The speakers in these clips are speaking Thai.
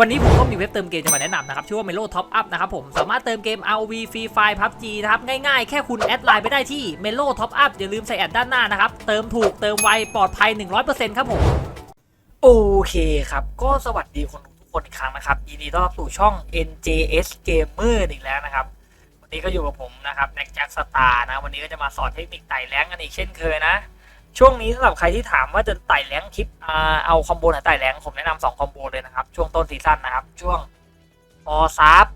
วันนี้ผมก็มีเว็บเติมเกมจะมาแนะนำนะครับ ชื่อว่า Melo Top Up นะครับผม สามารถเติมเกม RV Free Fire PUBG นะครับ ง่ายๆ แค่คุณแอดไลน์ไปได้ที่ Melo Top Up อย่าลืมใส่แอดด้านหน้านะครับ เติมถูกเติมไว ปลอดภัย 100%ครับผม โอเคครับ ก็สวัสดีคนทุกคนอีกครั้งนะครับยินดีต้อนรับสู่ช่อง NJS Gamer อีกแล้วนะครับ วันนี้ก็อยู่กับผมนะครับแน็กแจ็คสตาร์นะ วันนี้ก็จะมาสอนเทคนิคไต่แรงกันอีกเช่นเคยนะ ช่วงนี้สำหรับใครที่ถามว่าจะไต่แรงคลิปเอาคอมโบไหนไต่แรงผมแนะนำสองคอมโบเลยนะครับ ช่วงต้นซีซั่นนะครับ ช่วงฟอซับ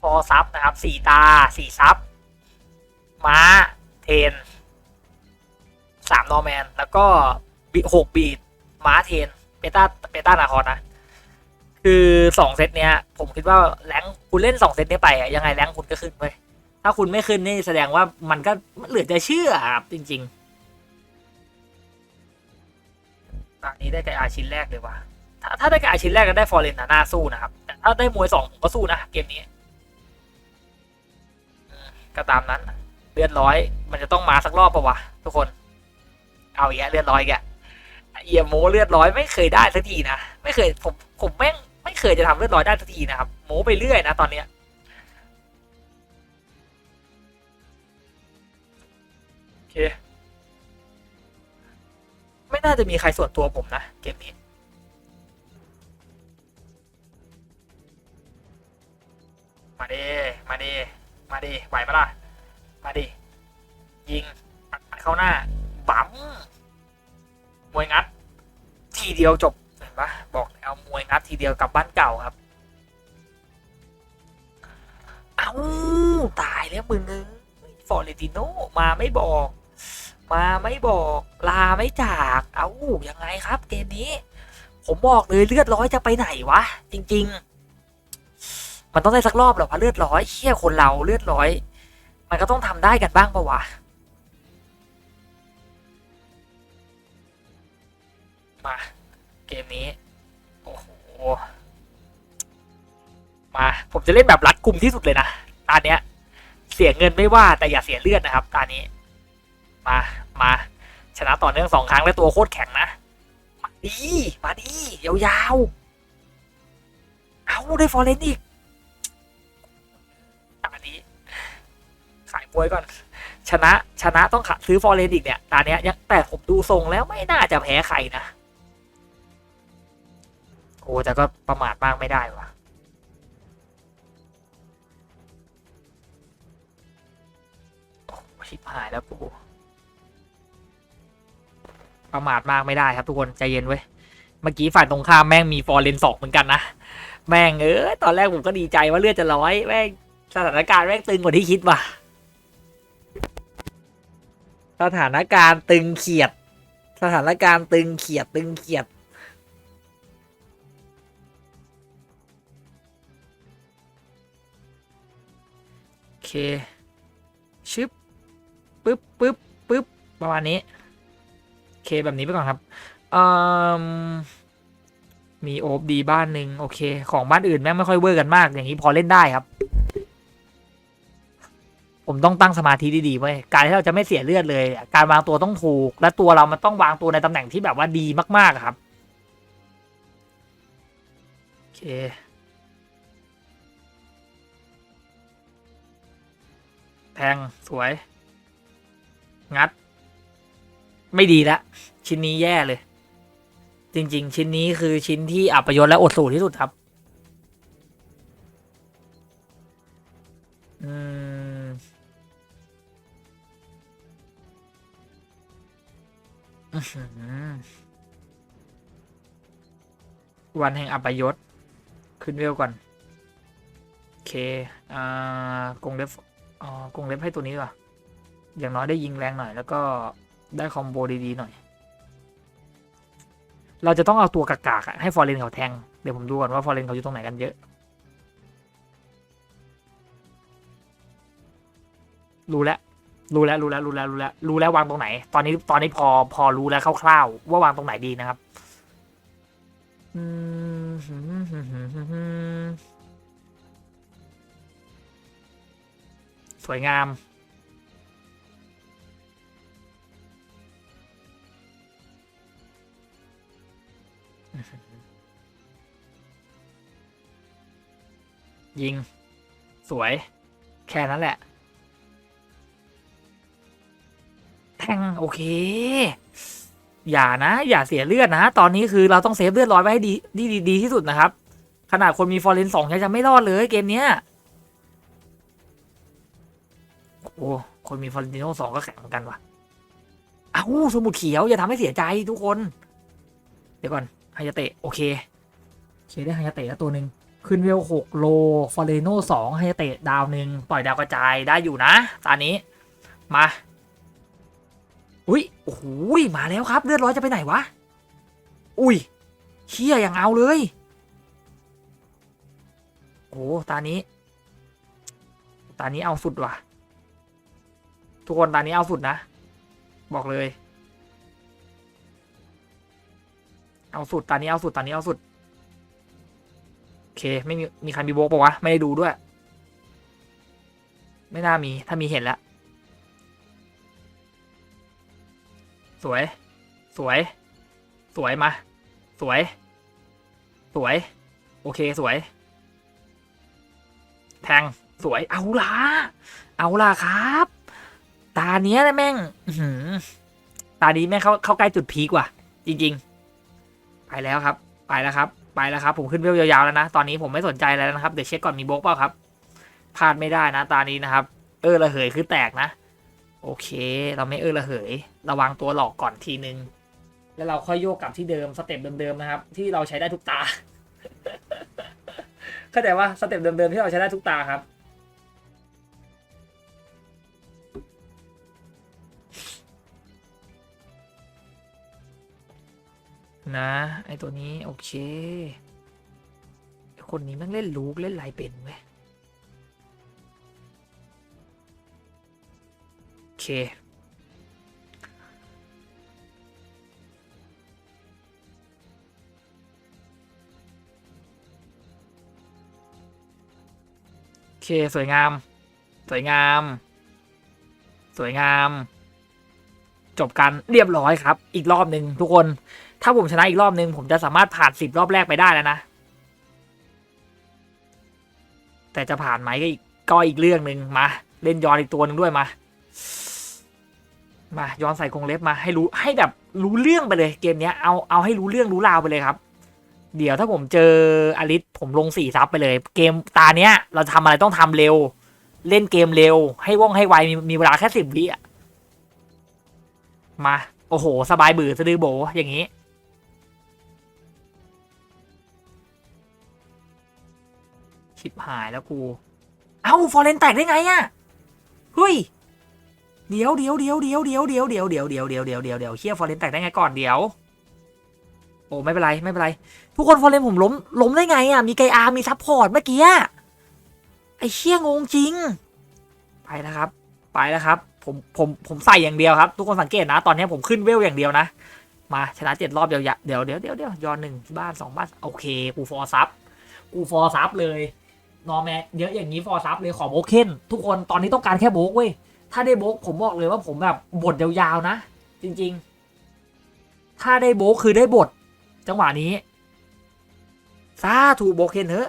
ฟอซับนะครับสี่ตาสี่ซับม้าเทนสามนอร์แมน แล้วก็บิหกบีดม้าเทนเบต้าเบต้านาคอนนะคือสองเซตเนี้ย ผมคิดว่าแรงคุณเล่นสองเซตเนี้ยไปยังไงแรงคุณก็ขึ้นเว้ยถ้าคุณไม่ขึ้นนี่แสดงว่ามันก็เหลือจะเชื่อครับจริง ๆ นี้ได้ไกอาชิ้นแรกเลยว่ะถ้าถ้าได้ไกอาชิ้นแรกก็ได้ฟอร์เรนนะน่าสู้นะครับ แต่ถ้าได้มวยสองผมก็สู้นะเกมนี้ก็ตามนั้นเลือดร้อย มันจะต้องมาสักรอบปะวะทุกคน เอาแล้วเลือดร้อยอีกเอียโมเลือดร้อยไม่เคยได้สักทีนะไม่เคยผมผมแม่งไม่เคยจะทำเลือดร้อยได้สักทีนะครับโมไปเรื่อยนะตอนเนี้ยโอเค ไม่น่าจะมีใครส่วนตัวผมนะ เกมนี้ มาดิมาดิมาดิไหวปะล่ะ มาดิยิงอัดเข้าหน้า บั๊มมวยงัด ทีเดียวจบเห็นปะบอกแล้วมวยงัดทีเดียวกลับบ้านเก่าครับ เอาตายแล้วมึงฟอร์เรติโนมาไม่บอก มาไม่บอกลาไม่จาก เอายังไงครับ เกมนี้ ผมบอกเลยเลือดร้อยจะไปไหนวะ จริง ๆ มันต้องได้สักรอบหรอวะเลือดร้อยเชี่ยคนเราเลือดร้อย มันก็ต้องทำได้กันบ้างปะวะมาเกมนี้ โอ้โห มา ผมจะเล่นแบบรัดกลุ่มที่สุดเลยนะตาเนี้ย เสียเงินไม่ว่าแต่อย่าเสียเลือดนะครับตานี้ มามาชนะต่อเนื่องสองครั้งแล้วตัวโคตรแข็งนะมาดีมาดียาวๆเอาได้ฟอร์เรนอีกตานี้ขายมวยก่อน ชนะชนะต้องขาซื้อฟอร์เรนอีกเนี่ยตาเนี้ยยังแต่ผมดูทรงแล้วไม่น่าจะแพ้ใครนะโอ้แต่ก็ประมาทมากไม่ได้ว่ะโอชิบหายแล้วกู ประมาทมากไม่ได้ครับทุกคนใจเย็นเว้ยเมื่อกี้ฝ่ายตรงข้ามแม่งมีฟอร์เรนสองเหมือนกันนะแม่งเออตอนแรกผมก็ดีใจว่าเลือดจะร้อยแม่งสถานการณ์แม่งตึงกว่าที่คิดว่ะสถานการณ์ตึงเขียด สถานการณ์ตึงเขียดตึงเขียดโอเคชึบปึ๊บปึ๊บปึ๊บประมาณนี้ เคแบบนี้ไปก่อนครับมีโอบดีบ้านหนึ่งโอเค ของบ้านอื่นแม่งไม่ค่อยเวอร์กันมาก อย่างนี้พอเล่นได้ครับ ผมต้องตั้งสมาธิดีๆไว้การที่เราจะไม่เสียเลือดเลย การวางตัวต้องถูก และตัวเรามันต้องวางตัวในตำแหน่งที่แบบว่าดีมาก ๆครับโอเคแทงสวย งัด ไม่ดีละชิ้นนี้แย่เลย จริง ๆ ชิ้นนี้คือชิ้นที่อับประโยชน์และอดสูตรที่สุดครับ อืม วันแห่งอับประยศ ขึ้นเวลก่อน โอเค อ่ากงเล็บอ๋อกงเล็บให้ตัวนี้กว่าอย่างน้อยได้ยิงแรงหน่อยแล้วก็ ได้คอมโบดีๆหน่อย เราจะต้องเอาตัวกากๆให้ฟอร์เรนเขาแทง เดี๋ยวผมดูก่อนว่าฟอร์เรนเขาอยู่ตรงไหนกันเยอะ รู้แล้ว รู้แล้ว รู้แล้ว รู้แล้ว รู้แล้ว รู้แล้ววางตรงไหน ตอนนี้ ตอนนี้พอ พอรู้แล้วคร่าวๆ ว่าวางตรงไหนดีนะครับ อืมสวยงาม ยิง สวย แค่นั้นแหละ แทงโอเค อย่านะ อย่าเสียเลือดนะ ตอนนี้คือเราต้องเซฟเลือดร้อยไว้ให้ดีดีดีดีที่สุดนะครับ ขนาดคนมีฟอร์เรนสองยังจะไม่รอดเลยเกมเนี้ย โอ้คนมีฟอร์เรนติโนสองก็แข็งกันว่ะเอ้าสมุดเขียว อย่าทำให้เสียใจทุกคน เดี๋ยวก่อนฮายาเตะโอเคเคได้ฮายาเตะแล้วตัวหนึ่ง ขึ้นเวลหกโลฟอเรโนสองฮายาเตะดาวหนึ่งปล่อยดาวกระจายได้อยู่นะ ตอนนี้ มา อุ้ยโอ้โหมาแล้วครับ เลือดร้อยจะไปไหนวะ อุ้ยเชี่ยอย่างเอาเลยโอ้ตานี้ ตานี้เอาสุดว่ะ ทุกคนตานี้เอาสุดนะ บอกเลย เอาสุดตานี้เอาสุดตานี้เอาสุด เค ไม่มีมีใครมีโบกปะวะ ไม่ได้ดูด้วย ไม่น่ามี ถ้ามีเห็นแล้ว สวย สวย สวยมา สวย สวย โอเค สวย แทง สวย เอาล่ะ เอาล่ะครับ ตาเนี้ยนะแม่งตานี้แม่งเข้าเข้าใกล้จุดพีกว่ะ จริง ๆ ไปแล้วครับ ไปแล้วครับ ไปแล้วครับ ผมขึ้นเวลยาวๆแล้วนะ ตอนนี้ผมไม่สนใจแล้วนะครับ เดี๋ยวเช็คก่อนมีโบกเปล่าครับ พลาดไม่ได้นะ ตานี้นะครับ เออระเหยคือแตกนะ โอเค เราไม่เออระเหย ระวังตัวหลอกก่อนทีนึง แล้วเราค่อยโยกกลับที่เดิมสเต็ปเดิมๆนะครับ ที่เราใช้ได้ทุกตา เข้าใจว่าสเต็ปเดิมๆที่เราใช้ได้ทุกตาครับ นะ ไอตัวนี้ โอเค คนนี้แม่งเล่นลูกเล่นลายเป็นเว้ยโอเค โอเค สวยงาม สวยงาม สวยงาม จบกันเรียบร้อยครับ อีกรอบหนึ่งทุกคน ถ้าผมชนะอีกรอบหนึ่งผมจะสามารถผ่านสิบรอบแรกไปได้แล้วนะ แต่จะผ่านไหมก็อีกก็อีกเรื่องหนึ่งมา เล่นย้อนอีกตัวหนึ่งด้วยมา มาย้อนใส่กรงเล็บมา ให้รู้ให้แบบรู้เรื่องไปเลยเกมเนี้ยเอาเอาให้รู้เรื่องรู้ราวไปเลยครับ เดี๋ยวถ้าผมเจออลิสผมลงสี่ซับไปเลย เกมตาเนี้ย เราทำอะไรต้องทำเร็ว เล่นเกมเร็ว ให้ว่องให้ไวมีมีเวลาแค่สิบวิอะมา โอ้โห สบายบือสะดือโบอย่างนี้ ชิบหายแล้วกู เอ้าฟอร์เรนแตกได้ไงอะเฮ้ย เดี๋ยวเดี๋ยวเดี๋ยวเดี๋ยวเดี๋ยวเดี๋ยวเดี๋ยวเดี๋ยวเดี๋ยวเดี๋ยวเดี๋ยวเดี๋ยวเดี๋ยวเฮียฟอร์เรนแตกได้ไงก่อนเดี๋ยว โอ้ไม่เป็นไรไม่เป็นไร ทุกคนฟอร์เรนผมล้มล้มได้ไงอะมีไกอาร์มีซัพพอร์ตเมื่อกี้ไอ้เชี่ยงงจริง ไปแล้วครับ ไปแล้วครับ ผมผมผมใส่อย่างเดียวครับ ทุกคนสังเกตนะ ตอนนี้ผมขึ้นเวลอย่างเดียวนะ มาชนะเจ็ดรอบเดียวเดี๋ยวเดี๋ยวเดี๋ยวเดี๋ยวย้อนหนึ่งบ้านสองบ้านโอเค กูฟอร์ซับกูฟอร์ซับเลย นอแมนเยอะอย่างนี้ฟอร์ซับเลยขอโบกเคนทุกคนตอนนี้ต้องการแค่โบกเว้ย ถ้าได้โบกผมบอกเลยว่าผมแบบบทยาวๆนะ จริง ๆ ถ้าได้โบกคือได้บท จังหวะนี้ซาถูกโบกเคนเถอะ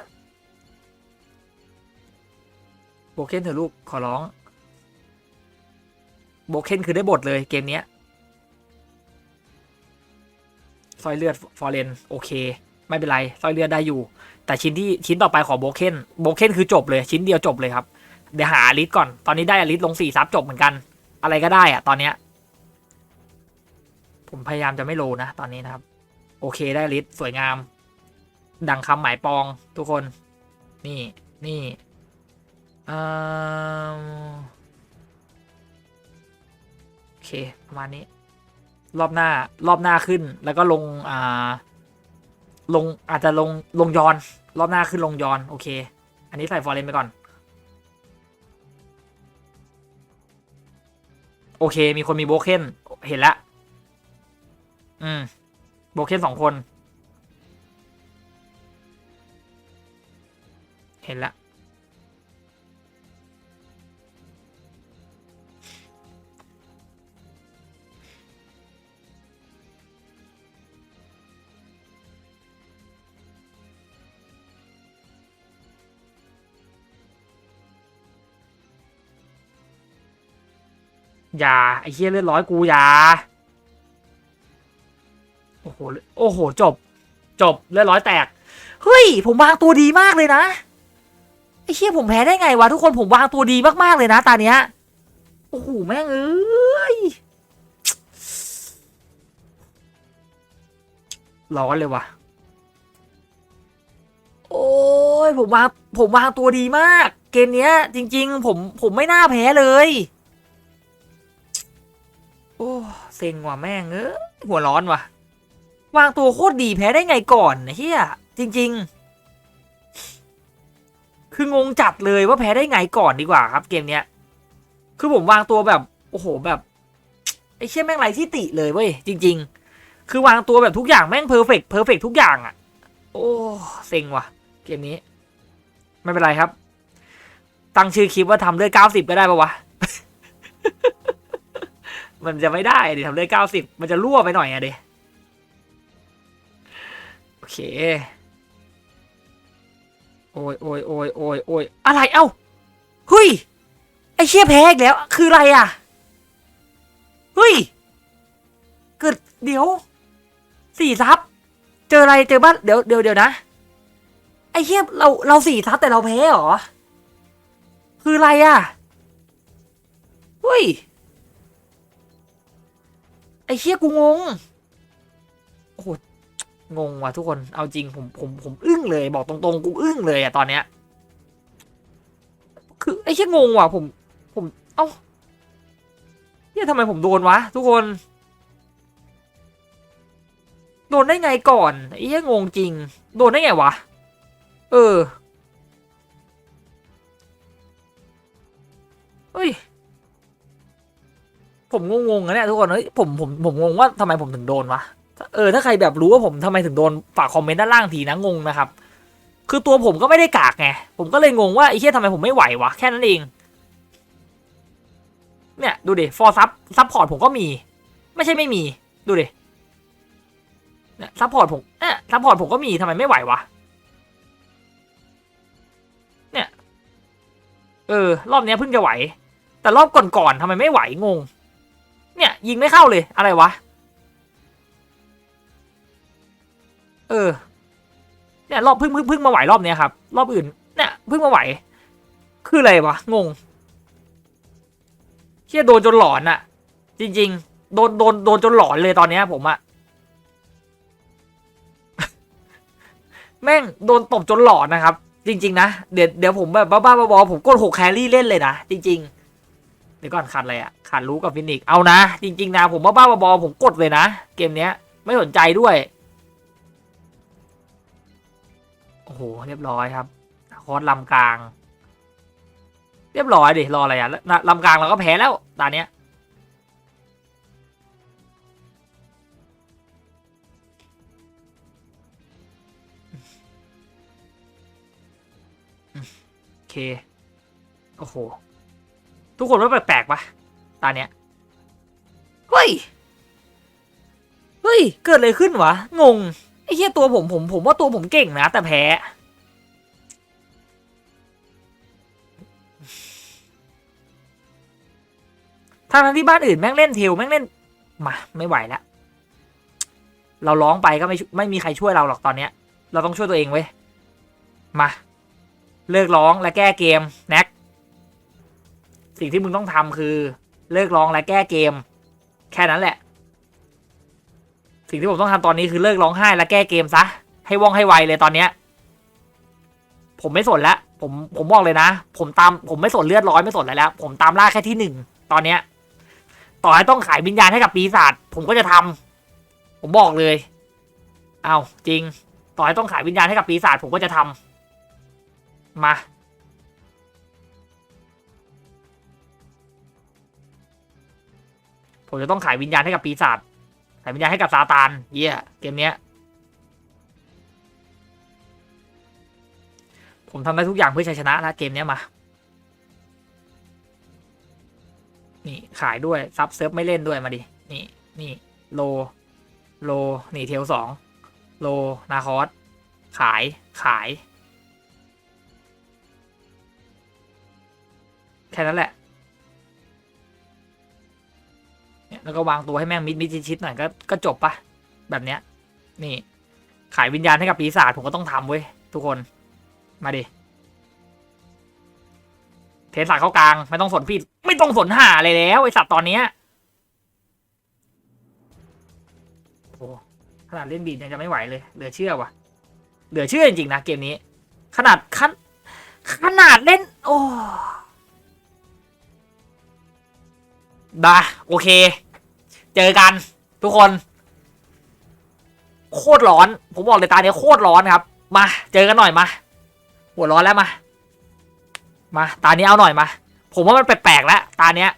โบกเคนเถอะลูกขอร้อง โบเคนคือได้บทเลยเกมเนี้ยซอยเลือดฟอร์เรนโอเค ไม่เป็นไรซอยเลือดได้อยู่ แต่ชิ้นที่ชิ้นต่อไปขอโบเคนโบเคนคือจบเลยชิ้นเดียวจบเลยครับ เดี๋ยวหาอลิสก่อนตอนนี้ได้อลิสลงสี่ซับจบเหมือนกัน อะไรก็ได้อะตอนเนี้ยผมพยายามจะไม่โลนะตอนนี้นะครับ โอเคได้อลิสสวยงาม ดังคำหมายปองทุกคน นี่นี่เอ่อโอเคประมาณนี้ รอบหน้ารอบหน้าขึ้นแล้วก็ลงอ่า ลงอาจจะลงลงยอน รอบหน้าขึ้นลงยอน โอเค อันนี้ใส่ฟอร์เรนไปก่อน โอเค มีคนมีโบเคนเห็นแล้วอืม โบเคนสองคน เห็นแล้ว อย่าไอ้เหี้ยเลือดร้อยกูอย่าโอ้โหโอ้โหจบ จบเลือดร้อยแตกเฮ้ย ผมวางตัวดีมากเลยนะไอ้เชี่ยผมแพ้ได้ไงวะทุกคนผมวางตัวดีมากๆเลยนะตาเนี้ยโอ้โหแม่งเอ้ยร้อนเลยวะโอ้ยผมวางผมวางตัวดีมาก เกมเนี้ย จริง ๆ ผมผมไม่น่าแพ้เลย โอ้เซ็งว่ะแม่งเอ้ยหัวร้อนว่ะ วางตัวโคตรดีแพ้ได้ไงก่อนเฮียจริง ๆ คืองงจัดเลยว่าแพ้ได้ไงก่อนดีกว่าครับ เกมเนี้ย คือผมวางตัวแบบโอ้โหแบบไอ้เชี่ยแม่งไรที่ติเลยเว้ยจริง ๆ คือวางตัวแบบทุกอย่างแม่งเพอร์เฟกเพอร์เฟกทุกอย่างอะ่ะ โอ้เซ็งว่ะ เกมนี้ ไม่เป็นไรครับ ตั้งชื่อคลิปว่าทำด้วยเก้าสิบก็ได้ปะวะ มันจะไม่ได้ดิทำด้วยเก้าสิบมันจะรั่วไปหน่อยอะเดโอเค โอ้ยโอ้ยโอ้ยโอ้ยโอ้ยอะไรเอ้าเฮ้ยไอเชี่ยแพ้อีกแล้ว คืออะไรอะเฮ้ยเกิดเดี๋ยวสี่ซับเจออะไรเจอบ้านเดี๋ยวเดี๋ยวเดี๋ยวนะ ไอเชี่ยเราเราสี่ซับแต่เราแพ้เหรอ คืออะไรอะเฮ้ย ไอ้เชี่ยกูงงโอ้โหงงว่ะทุกคนเอาจริงผมผมผมอึ้งเลย บอกตรงๆกูอึ้งเลยอะตอนเนี้ย คือไอ้แค่งงว่ะผม ผม เอ้าเนี่ยทำไมผมโดนวะ ทุกคน โดนได้ไงก่อนไอ้แค่งงจริง โดนได้ไงวะเออเฮ้ย ผมงงๆนะเนี่ยทุกคนเฮ้ยผมผมผมงงว่าทำไมผมถึงโดนวะเออถ้าใครแบบรู้ว่าผมทำไมถึงโดนฝากคอมเมนต์ด้านล่างทีนะงงนะครับ คือตัวผมก็ไม่ได้กากไงผมก็เลยงงว่าไอ้เชี่ยทำไมผมไม่ไหววะแค่นั้นเอง เนี่ยดูดิฟอร์ซับซับพอร์ตผมก็มี ไม่ใช่ไม่มีดูดิเนี่ยซับพอร์ตผมเนี่ยซับพอร์ตผมก็มีทำไมไม่ไหววะเนี่ยเออรอบเนี้ยเพิ่งจะไหว แต่รอบก่อนๆทำไมไม่ไหวงง เนี่ย ยิงไม่เข้าเลยอะไรวะ เออ เนี่ยรอบเพิ่งเพิ่งเพิ่งมาไหวรอบเนี้ยครับ รอบอื่น เนี่ยเพิ่งมาไหว คืออะไรวะ งงเชี่ยโดนจนหลอนอะจริง ๆ โดนโดนโดนจนหลอนเลยตอนเนี้ยผมอะแม่งโดนตบจนหลอนนะครับ จริง ๆ นะ เดี๋ยวเดี๋ยวผมแบบบ้าๆบอๆผมกดหกแครี่เล่นเลยนะ จริง ๆ เดี๋ยวก่อนขาดอะไรอะขาดรู้กับฟินิกซ์เอานะ จริง ๆ นะ ผมบ้าๆบอๆผมกดเลยนะ เกมเนี้ย ไม่สนใจด้วย โอ้โห เรียบร้อยครับ คอร์สลำกลาง เรียบร้อยดิ รออะไรอะลำกลางเราก็แพ้แล้วตอนเนี้ยโอเค โอ้โห ทุกคนว่าแปลกๆปะตาเนี้ยเฮ้ยเฮ้ย เกิดอะไรขึ้นวะ งงไอ้เหี้ยตัวผมผมผมว่าตัวผมเก่งนะ แต่แพ้ทางนั้นที่บ้านอื่นแม่งเล่นเทลแม่งเล่นมาไม่ไหวแล้วเราร้องไปก็ไม่ช่วยไม่มีใครช่วยเราหรอกตอนเนี้ย เราต้องช่วยตัวเองเว้ยมา เลิกร้องและแก้เกมแน็ก สิ่งที่มึงต้องทำคือเลิกร้องและแก้เกม แค่นั้นแหละ สิ่งที่ผมต้องทำตอนนี้คือเลิกร้องไห้และแก้เกมซะให้ว่องให้ไวเลยตอนเนี้ย ผมไม่สนแล้วผมผมบอกเลยนะ ผมตามผมไม่สนเลือดร้อยไม่สนอะไรแล้ว ผมตามล่าแค่ที่หนึ่งตอนเนี้ย ต่อให้ต้องขายวิญญาณให้กับปีศาจผมก็จะทำผมบอกเลย เอาจริง ต่อให้ต้องขายวิญญาณให้กับปีศาจผมก็จะทำมา ผมจะต้องขายวิญญาณให้กับปีศาจขายวิญญาณให้กับซาตาน เยี่ยเกมเนี้ย ผมทำได้ทุกอย่างเพื่อชัยชนะแล้วเกมเนี้ยมา นี่ขายด้วย ซับเซิร์ฟไม่เล่นด้วยมาดิ นี่นี่โล โล นี่เทลสองโล นาคอสขาย ขาย แค่นั้นแหละ แล้วก็วางตัวให้แม่งมิดมิดชิดๆหน่อยก็ก็จบปะแบบเนี้ย นี่ ขายวิญญาณให้กับปีศาจผมก็ต้องทำเว้ยทุกคน มาดิเทสลาเข้ากลาง ไม่ต้องสนพี่ไม่ต้องสนหาเลยแล้วไอสัตว์ตอนเนี้ยโอ้ขนาดเล่นบีดยังจะไม่ไหวเลยเหลือเชื่อวะเหลือเชื่อจริงๆนะเกมนี้ ขนาดขั้นขนาดเล่น โอ้ดาโอเค เจอกันทุกคน โคตรร้อน ผมบอกเลยตาเนี้ยโคตรร้อนครับ มา เจอกันหน่อยมาหัวร้อนแล้วมา มา ตาเนี้ยเอาหน่อยมา ผมว่ามันแปลกๆแล้วตาเนี้ย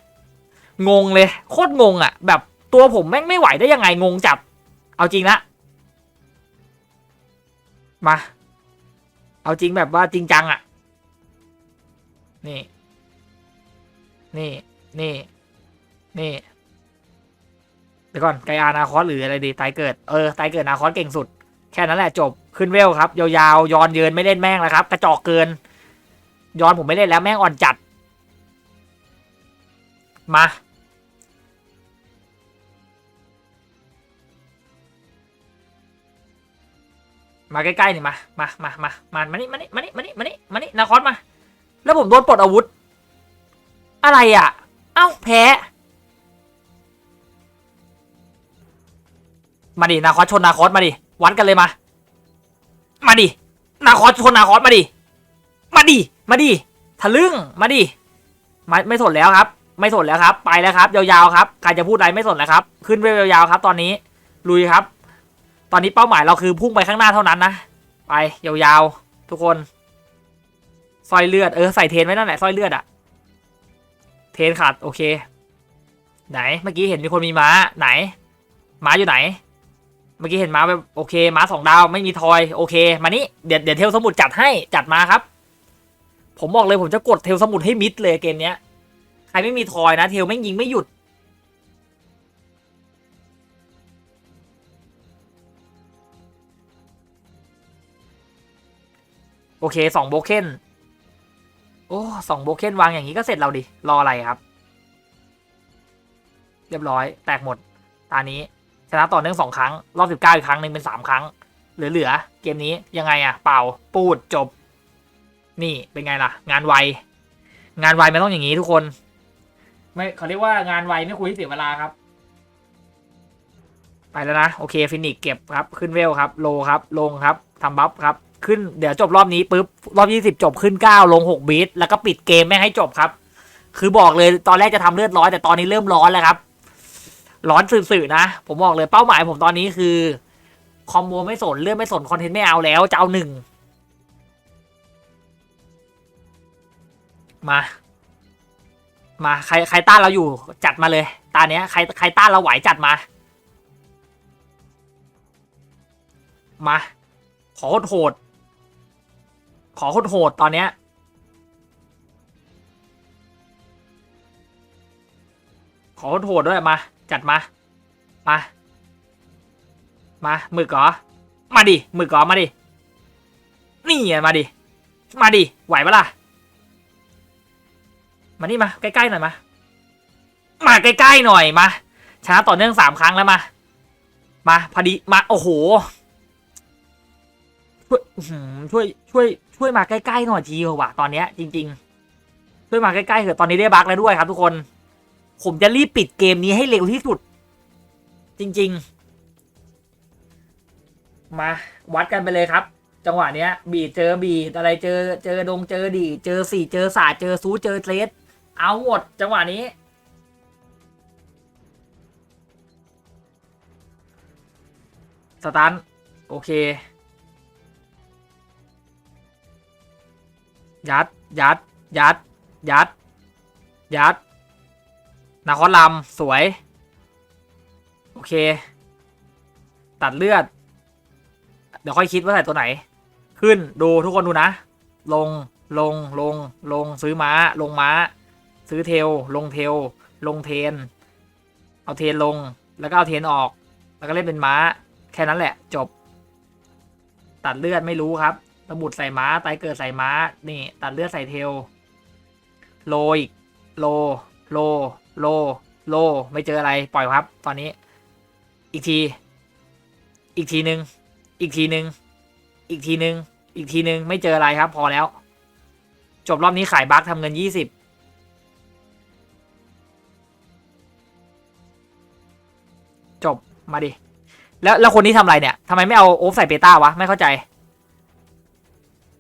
งงเลย โคตรงงอะ แบบตัวผมแม่งไม่ไหวได้ยังไงงงจับ เอาจริงละมา เอาจริงแบบว่าจริงจังอะ นี่ นี่ นี่ นี่ เดี๋ยวก่อนไกอานาคอสหรืออะไรดีไตเกิดเออไตเกิดนาคอสเก่งสุด แค่นั้นแหละจบขึ้นเวลครับยาวๆย้อนเยินไม่เล่นแม่งแล้วครับ กระจอกเกิน ย้อนผมไม่เล่นแล้วแม่งอ่อนจัด มามาใกล้ๆนี่มา มา มา มา มา มานี่มานี่มานี่มานี่มานี่มานี่นาคอสมา แล้วผมโดนปลดอาวุธ อะไรอะ เอ้าแพ้ มาดินาคอสชนนาคอสมาดิวัดกันเลยมา มาดินาคอสชนนาคอสมาดิมาดิมาดิทะลึ่งมาดิไม่ไม่สนแล้วครับ ไม่สนแล้วครับ ไปแล้วครับ ยาวๆครับใครจะพูดอะไรไม่สนแล้วครับ ขึ้นไปยาวๆครับ ตอนนี้ลุยครับ ตอนนี้เป้าหมายเราคือพุ่งไปข้างหน้าเท่านั้นนะไปยาวๆทุกคนสร้อยเลือดเออใส่เทนไว้นั่นแหละสร้อยเลือดอะเทนขาดโอเค ไหนเมื่อกี้เห็นมีคนมีม้าไหนม้าอยู่ไหน เมื่อกี้เห็นม้าแบบโอเคม้าสองดาวไม่มีทอยโอเค มานี่เดี๋ยวเดี๋ยวเทลสมุดจัดให้จัดมาครับ ผมบอกเลยผมจะกดเทลสมุดให้มิดเลยเกมเนี้ยใครไม่มีทอยนะ เทลแม่ยิงไม่หยุดโอเคสองโบเคนโอ้สองโบเคนวางอย่างนี้ก็เสร็จเราดิ รออะไรครับ เรียบร้อย แตกหมด ตานี้ ชนะต่อเนื่องสองครั้ง รอบสิบเก้าอีกครั้งหนึ่งเป็นสามครั้ง เหลือๆเกมนี้ยังไงอะเป่าปูดจบ นี่เป็นไงล่ะ งานไว งานไวมันต้องอย่างนี้ทุกคน ไม่เขาเรียกว่างานไวไม่คุยเสียเวลาครับ ไปแล้วนะโอเคฟินิกเก็บครับขึ้นเวลครับโลครับลงครับทำบัฟครับขึ้นเดี๋ยวจบรอบนี้ปุ๊บรอบยี่สิบจบขึ้นเก้าลงหกบีทแล้วก็ปิดเกมแม่ให้จบครับ คือบอกเลยตอนแรกจะทำเลือดร้อยแต่ตอนนี้เริ่มร้อนแล้วครับ ร้อนสื่อๆนะ ผมบอกเลยเป้าหมายผมตอนนี้คือ คอมโบไม่สนเลื่อนไม่สนคอนเทนต์ไม่เอาแล้วจะเอาหนึ่งมา มาใครใครต้านเราอยู่จัดมาเลยตาเนี้ยใครใครต้านเราไหวจัดมา มา ขอโหดโหด ขอโหดโหดตอนเนี้ยขอโหดโหดด้วยมา จัดมา มา มาหมึกเหรอ มาดิหมึกเหรอมาดิ นี่มาดิ มาดิ ไหวปะล่ะ มานี่มา ใกล้ๆหน่อยมา มาใกล้ๆหน่อยมา ชนะต่อเนื่องสามครั้งแล้วมา มาพอดีมา โอ้โห ช่วยช่วย ช่วย ช่วยมาใกล้ๆหน่อยทีเถอะว่ะตอนเนี้ยจริง ๆ ช่วยมาใกล้ๆเถอะตอนนี้ได้บั๊กแล้วด้วยครับทุกคน ผมจะรีบปิดเกมนี้ให้เร็วที่สุด จริง ๆ มาวัดกันไปเลยครับ จังหวะเนี้ย บีเจอบีอะไรเจอเจอดงเจอดี เจอสี่เจอสาเจอซูเจอเทรสเอาหมดจังหวะนี้สตันโอเค ยัด ยัด ยัด ยัด ยัด นาคอสลำสวย โอเค ตัดเลือด เดี๋ยวค่อยคิดว่าใส่ตัวไหน ขึ้นดูทุกคนดูนะ ลงลงลงลงซื้อม้า ลงม้า ซื้อเทล ลงเทล ลงเทน เอาเทนลงแล้วก็เอาเทนออก แล้วก็เล่นเป็นม้า แค่นั้นแหละ จบ ตัดเลือดไม่รู้ครับสมุดใส่ม้าไตเกิดใส่ม้า นี่ ตัดเลือดใส่เทล โลอีก โล โล โล โล ไม่เจออะไรปล่อยครับ ตอนนี้ อีกที อีกทีหนึ่งอีกทีหนึ่งอีกทีหนึ่งอีกทีหนึ่งไม่เจออะไรครับ พอแล้ว จบรอบนี้ขายบัคทำเงินยี่สิบจบมาดิ แล้วแล้วคนนี้ทำอะไรเนี่ยทำไมไม่เอาโอฟใส่เบต้าวะ ไม่เข้าใจ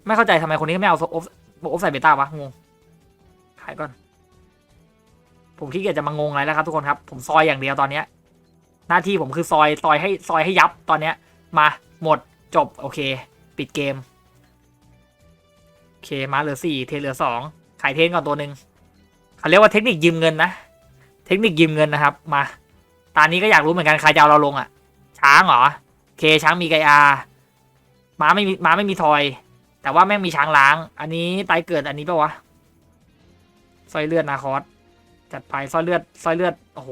ไม่เข้าใจทำไมคนนี้ไม่เอาโอฟโอฟใส่เบต้าวะงงขายก่อน ผมขี้เกียจจะมางงอะไรแล้วครับทุกคนครับ ผมซอยอย่างเดียวตอนเนี้ย หน้าที่ผมคือซอยซอยให้ซอยให้ยับตอนเนี้ย มาหมดจบโอเค ปิดเกมโอเคมาเหลือสี่เทเหลือสองขายเทนก่อนตัวหนึ่งเขาเรียกว่าเทคนิคยืมเงินนะเทคนิคยืมเงินนะครับ มาตอนนี้ก็อยากรู้เหมือนกันใครจะเอาเราลงอะ ช้างเหรอโอเคช้างมีไกอาม้าไม่มีม้าไม่มีทอย แต่ว่าแม่งมีช้างล้าง อันนี้ตายเกิดอันนี้ปะวะสร้อยเลือดนาคอส จัดไปสร้อยเลือดสร้อยเลือดโอ้โห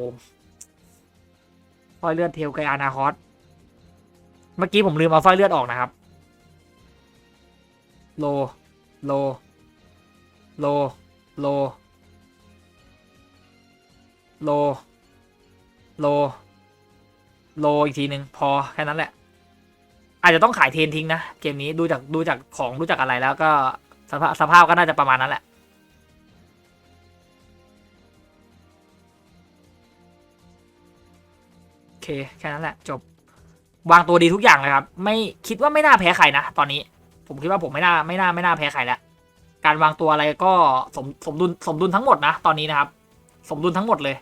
สร้อยเลือดเทลไกอานาคอสเมื่อกี้ผมลืมเอาสร้อยเลือดออกนะครับ โล โล โล โล โล โล โลอีกทีหนึ่งพอแค่นั้นแหละ อาจจะต้องขายเทนทิ้งนะ เกมนี้ดูจากดูจากของดูจากอะไรแล้วก็สภาพสภาพก็น่าจะประมาณนั้นแหละ เคแค่นั้นแหละจบวางตัวดีทุกอย่างเลยครับ ไม่คิดว่าไม่น่าแพ้ใครนะตอนนี้ ผมคิดว่าผมไม่น่าไม่น่าไม่น่าแพ้ใครแล้วการวางตัวอะไรก็สมสมดุลสมดุลทั้งหมดนะตอนนี้นะครับ สมดุลทั้งหมดเลย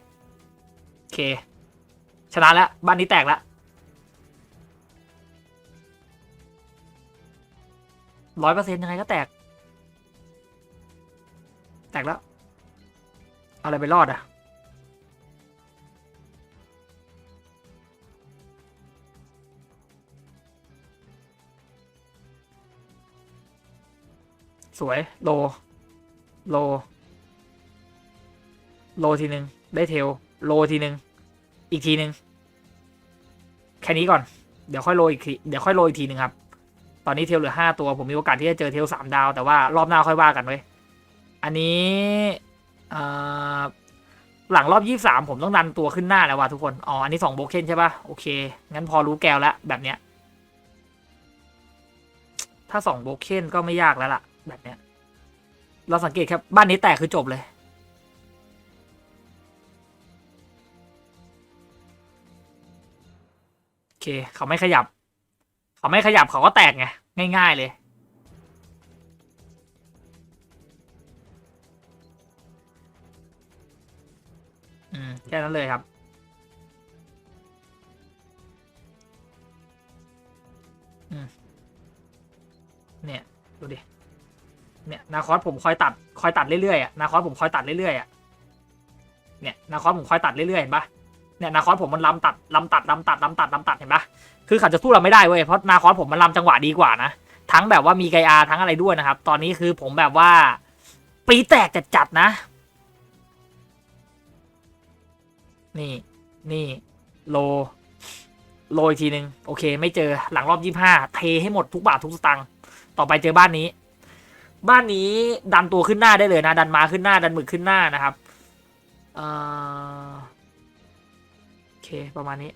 โอเค ชนะแล้วบ้านนี้แตกแล้วร้อยเปอร์เซ็นต์ยังไงก็แตก แตกแล้วอาอะไรไปรอดอะ สวยโล โล โลทีหนึ่งได้เทล โลทีหนึ่งอีกทีหนึ่งแค่นี้ก่อน เดี๋ยวค่อยโลอีกทีเดี๋ยวค่อยโลอีกทีหนึ่งครับ ตอนนี้เทลเหลือห้าตัว ผมมีโอกาสที่จะเจอเทลสามดาว แต่ว่ารอบหน้าค่อยว่ากันไว้ย อันนี้หลังรอบยี่สามผมต้องดันตัวขึ้นหน้าแล้วว่ะทุกคน อ๋อ อันนี้สองโบเคนใช่ปะโอเค งั้นพอรู้แกวแล้วแบบเนี้ย ถ้าสองโบเคนก็ไม่ยากแล้วล่ะ แบบเนี้ย เราสังเกตครับบ้านนี้แตกคือจบเลย โอเค เขาไม่ขยับ เขาไม่ขยับเขาก็แตกไง ง่าย ๆ เลยอืมแค่นั้นเลยครับอืมเนี่ย ดูดิ เนี่ยนาคอสผมคอยตัดคอยตัดเรื่อยๆอะนาคอสผมคอยตัดเรื่อยๆอะเนี่ยนาคอสผมคอยตัดเรื่อยๆเห็นปะเนี่ยนาคอสผมมันลำตัดลำตัดลำตัดลำตัดลำตัดเห็นปะคือเขาจะสู้เราไม่ได้เว้ยเพราะนาคอสผมมันลำจังหวะดีกว่านะทั้งแบบว่ามีไกอาทั้งอะไรด้วยนะครับ ตอนนี้คือผมแบบว่าปีแตกจัดๆนะ นี่นี่โลโลอีกทีหนึ่งโอเค ไม่เจอหลังรอบยี่ห้าเทให้หมดทุกบาททุกสตางค์ต่อไปเจอบ้านนี้ บ้านนี้ดันตัวขึ้นหน้าได้เลยนะ ดันมาขึ้นหน้า ดันหมึกขึ้นหน้านะครับอโอเคประมาณนี้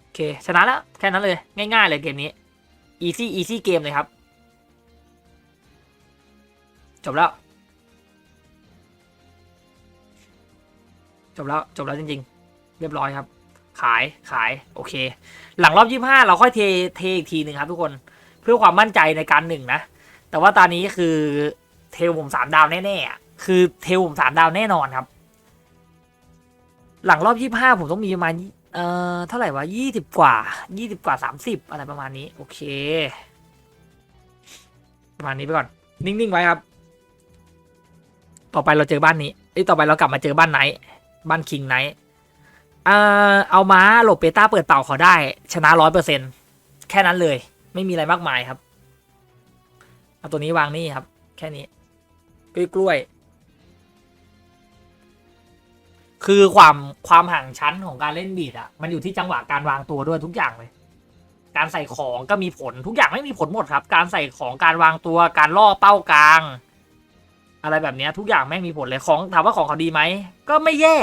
โอเค ชนะแล้ว แค่นั้นเลย ง่าย ๆ เลยเกมนี้ easy easy เกมเลยครับ จบแล้ว จบแล้ว จบแล้วจริง ๆ เรียบร้อยครับ ขายขายโอเค หลังรอบยี่ห้าเราค่อยเทเทอีกทีหนึ่งครับทุกคนเพื่อความมั่นใจในการหนึ่งนะ แต่ว่าตอนนี้คือเทลผมสามดาวแน่ๆคือเทลผมสามดาวแน่นอนครับ หลังรอบยี่ห้าผมต้องมีประมาณเอ่อเท่าไหร่วะยี่สิบกว่ายี่สิบกว่าสามสิบอะไรประมาณนี้ โอเค ประมาณนี้ไปก่อน นิ่ง ๆ ไว้ครับ ต่อไปเราเจอบ้านนี้เอ้ต่อไปเรากลับมาเจอบ้านไนท์บ้านคิงไนท์ เออเอาม้าหลบเปต้าเปิดเป่าเขาได้ ชนะร้อยเปอร์เซ็นแค่นั้นเลย ไม่มีอะไรมากมายครับ เอาตัวนี้วางนี่ครับ แค่นี้กล้วยกล้วยๆคือความความห่างชั้นของการเล่นบีดอะมันอยู่ที่จังหวะการวางตัวด้วยทุกอย่างเลย การใส่ของก็มีผลทุกอย่างไม่มีผลหมดครับ การใส่ของการวางตัวการล่อเป้ากลาง อะไรแบบเนี้ยทุกอย่างแม่งมีผลเลยของถามว่าของเขาดีไหมก็ไม่แย่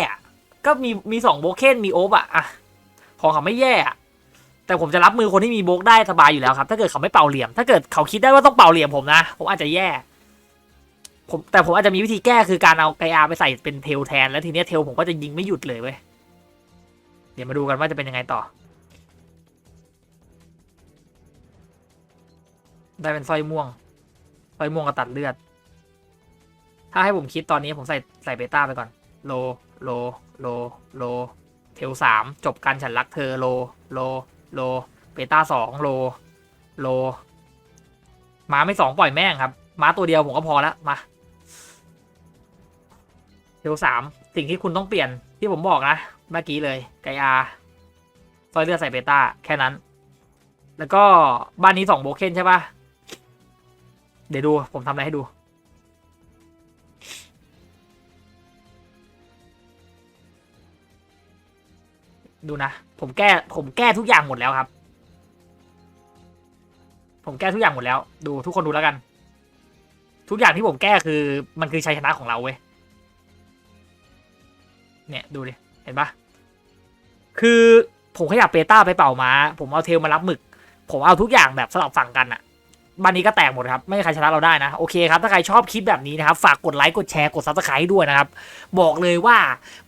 ก็มีมีสองโบเคนมีโอบอะอะของเขาไม่แย่อะแต่ผมจะรับมือคนที่มีโบกได้สบายอยู่แล้วครับ ถ้าเกิดเขาไม่เป่าเหลี่ยม ถ้าเกิดเขาคิดได้ว่าต้องเป่าเหลี่ยมผมนะ ผมอาจจะแย่ ผมแต่ผมอาจจะมีวิธีแก้คือการเอาไกอาไปใส่เป็นเทลแทน แล้วทีเนี้ยเทลผมก็จะยิงไม่หยุดเลยเว้ย เดี๋ยวมาดูกันว่าจะเป็นยังไงต่อ ได้เป็นสร้อยม่วงสร้อยม่วงก็ตัดเลือด ถ้าให้ผมคิดตอนนี้ผมใส่ใส่เบต้าไปก่อน โล โล โล โล เทลสามจบกันฉันรักเธอโล โล โล เบต้าสองโล โล มาไม่สองปล่อยแม่งครับ มาตัวเดียวผมก็พอแล้วมา เทลสามสิ่งที่คุณต้องเปลี่ยนที่ผมบอกนะ เมื่อกี้เลย ไกอาซอยเลือดใส่เบต้าแค่นั้น แล้วก็บ้านนี้สองโบเคนใช่ปะเดี๋ยวดูผมทำอะไรให้ดู ดูนะ ผมแก้ ผมแก้ทุกอย่างหมดแล้วครับ ผมแก้ทุกอย่างหมดแล้ว ดูทุกคนดูแล้วกัน ทุกอย่างที่ผมแก้คือมันคือชัยชนะของเราเว้ย เนี่ยดูดิ เห็นปะคือผมขยับเปต้าไปเป่ามา ผมเอาเทลมารับหมึก ผมเอาทุกอย่างแบบสลับฝั่งกันอะ บ้านนี้ก็แตกหมดครับ ไม่มีใครชนะเราได้นะ โอเคครับ ถ้าใครชอบคลิปแบบนี้นะครับ ฝากกดไลค์ กดแชร์ กดซับสไครต์ด้วยนะครับ บอกเลยว่า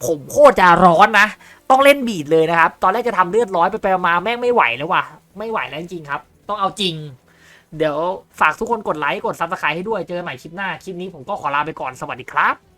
ผมโคตรจะร้อนนะ ต้องเล่นบีดเลยนะครับ ตอนแรกจะทำเลือดร้อยไปไปมาแม่งไม่ไหวแล้วว่ะ ไม่ไหวแล้วจริงๆครับ ต้องเอาจริง เดี๋ยวฝากทุกคนกดไลค์ กดซับสไครต์ให้ด้วย เจอกันใหม่คลิปหน้า คลิปนี้ผมก็ขอลาไปก่อน สวัสดีครับ